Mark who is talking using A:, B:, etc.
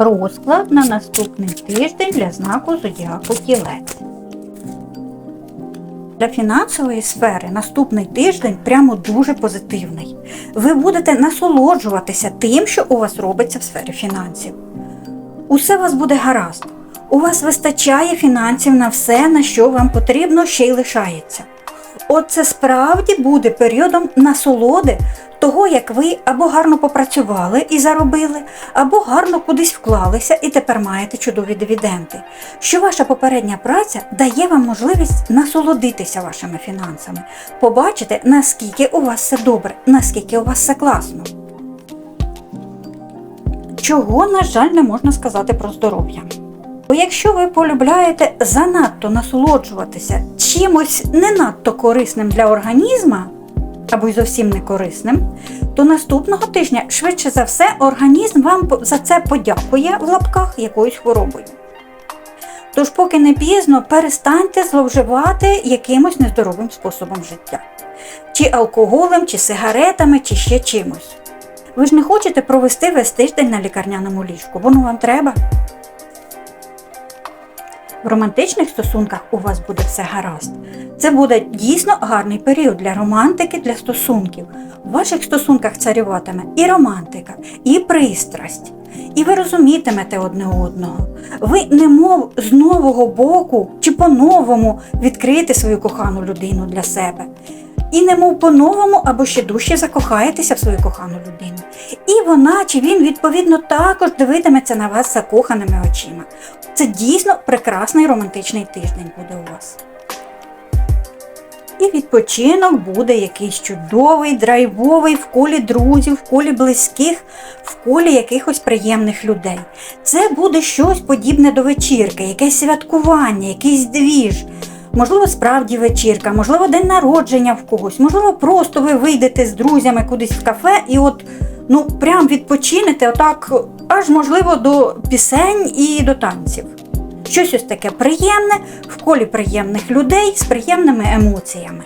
A: Розклад на наступний тиждень для знаку Зодіаку Тілець. Для фінансової сфери наступний тиждень прямо дуже позитивний. Ви будете насолоджуватися тим, що у вас робиться в сфері фінансів. Усе у вас буде гаразд. У вас вистачає фінансів на все, на що вам потрібно, ще й лишається. Оце справді буде періодом насолоди того, як ви або гарно попрацювали і заробили, або гарно кудись вклалися і тепер маєте чудові дивіденди. Що ваша попередня праця дає вам можливість насолодитися вашими фінансами, побачити, наскільки у вас все добре, наскільки у вас все класно. Чого, на жаль, не можна сказати про здоров'я. Бо якщо ви полюбляєте занадто насолоджуватися чимось не надто корисним для організма, або й зовсім не корисним, то наступного тижня, швидше за все, організм вам за це подякує в лапках якоюсь хворобою. Тож, поки не пізно, перестаньте зловживати якимось нездоровим способом життя. Чи алкоголем, чи сигаретами, чи ще чимось. Ви ж не хочете провести весь тиждень на лікарняному ліжку, воно вам треба. В романтичних стосунках у вас буде все гаразд. Це буде дійсно гарний період для романтики, для стосунків. В ваших стосунках царюватиме і романтика, і пристрасть. І ви розумітимете одне одного. Ви немов з нового боку чи по-новому відкриєте свою кохану людину для себе. І немов по-новому або ще дужче закохаєтеся в свою кохану людину. І вона чи він відповідно також дивитиметься на вас закоханими очима. Це дійсно прекрасний романтичний тиждень буде у вас. І відпочинок буде якийсь чудовий, драйвовий в колі друзів, в колі близьких, в колі якихось приємних людей. Це буде щось подібне до вечірки, якесь святкування, якийсь двіж. Можливо, справді вечірка, можливо, день народження в когось, можливо, просто ви вийдете з друзями кудись в кафе і от ну прям відпочинете отак, аж можливо до пісень і до танців. Щось ось таке приємне в колі приємних людей з приємними емоціями.